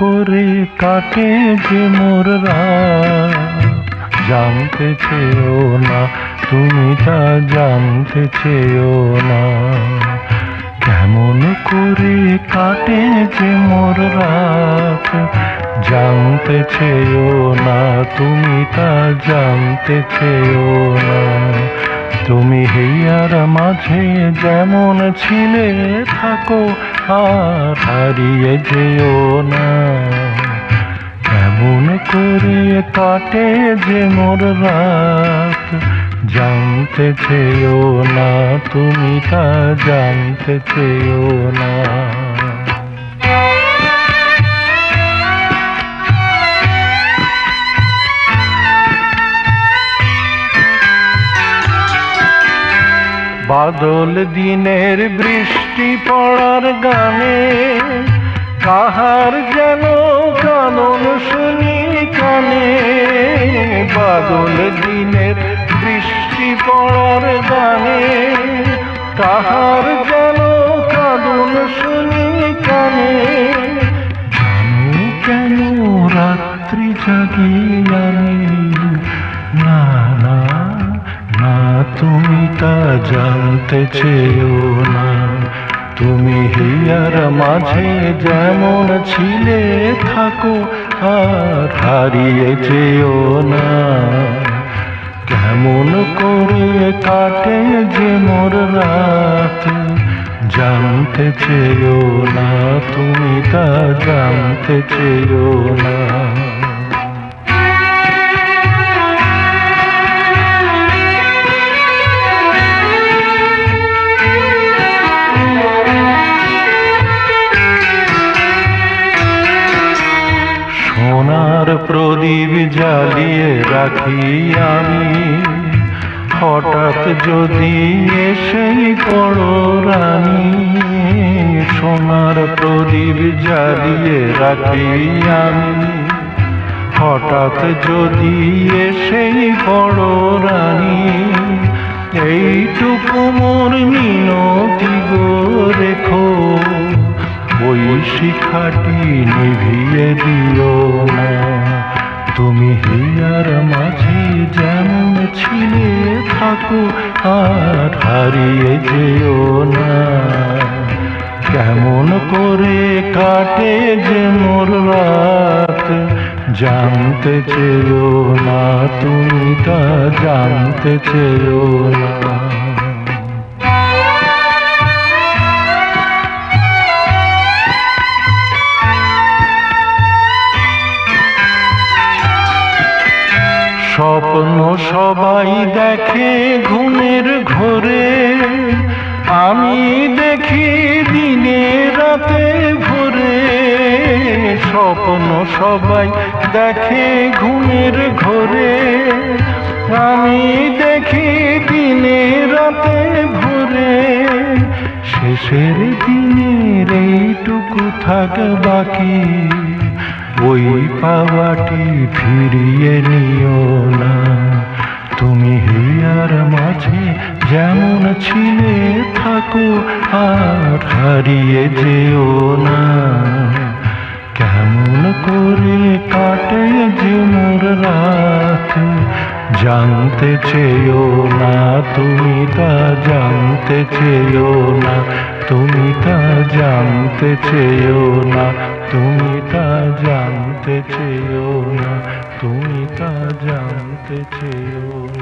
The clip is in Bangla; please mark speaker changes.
Speaker 1: করে কাটে যে মোর জানতে চেয়েও না, তুমি তা জানতে চেয়েও না। কেমন করে কাটে যে মোর রাত জানতে চেয়েও না, তুমি তা জানতে চেয়েও না। তুমি হিয়ার মাঝে যেমন ছিলে, থাকো আর হারিয়ে যেও না। এমন করে কাটে যে মোর রাত, জানতে চেয়েও না, তুমি তা জানতে চেয়েও না। বাদল দিনের বৃষ্টি পড়ার গানে, কাহার যেন কানন শুনি কানে। বাদল দিনের বৃষ্টি পড়ার গানে, কাহার যেন কানন শুনি কানে। কেন রাত্রি জাগি তা জানতে চেয়েও না। তুমি হিয়ার মাঝে যেমন ছিলে থাকো, আর হারিয়ে যেও না। কেমন করে কাটে যে মোর রাত, জানতে চেয়েও না। তুমি তা জানতে চেয়েও না। প্রদীপ জ্বালিয়ে রাখি আমি। হঠাৎ যদি এসেই পড়ো রানী, সোনার প্রদীপ জ্বালিয়ে রাখি আমি। হঠাৎ যদি এসেই পড়ো রানী, এইটুকু মোর মিনতি গো রেখো। ওই শিখাটি নিভিয়ে দিও না। তুমি হিয়ার মাঝে যেমন ছিলে থাকো, আর হারিয়ে যেও না। কেমন করে কাটে যে মোর রাত, জানতে চেয়েও না, তুমি তা জানতে চেয়েও না। স্বপ্ন সবাই দেখে ঘুমের ঘোরে। আমি দেখি দিনে রাতে ভোরে। স্বপ্ন সবাই দেখে ঘুমের ঘোরে। আমি দেখি দিনে রাতে ভোরে। শেষের দিনের এইটুকু থাক বাকি। ওই পাওয়াটি ফিরিয়ে নিও না। তুমি হিয়ার মাঝে যেমন ছিলে থাকো, আর হারিয়ে যেও না। কেমন করে কাটে যে মোর রাত? জানতে চেয়েও না, তুমি তা জানতে চেয়েও না, তুমি তা জানতে চেয়েও না, তুমি তা জানতে চেয়েও না, তুমি তা জানতে চেয়েও না।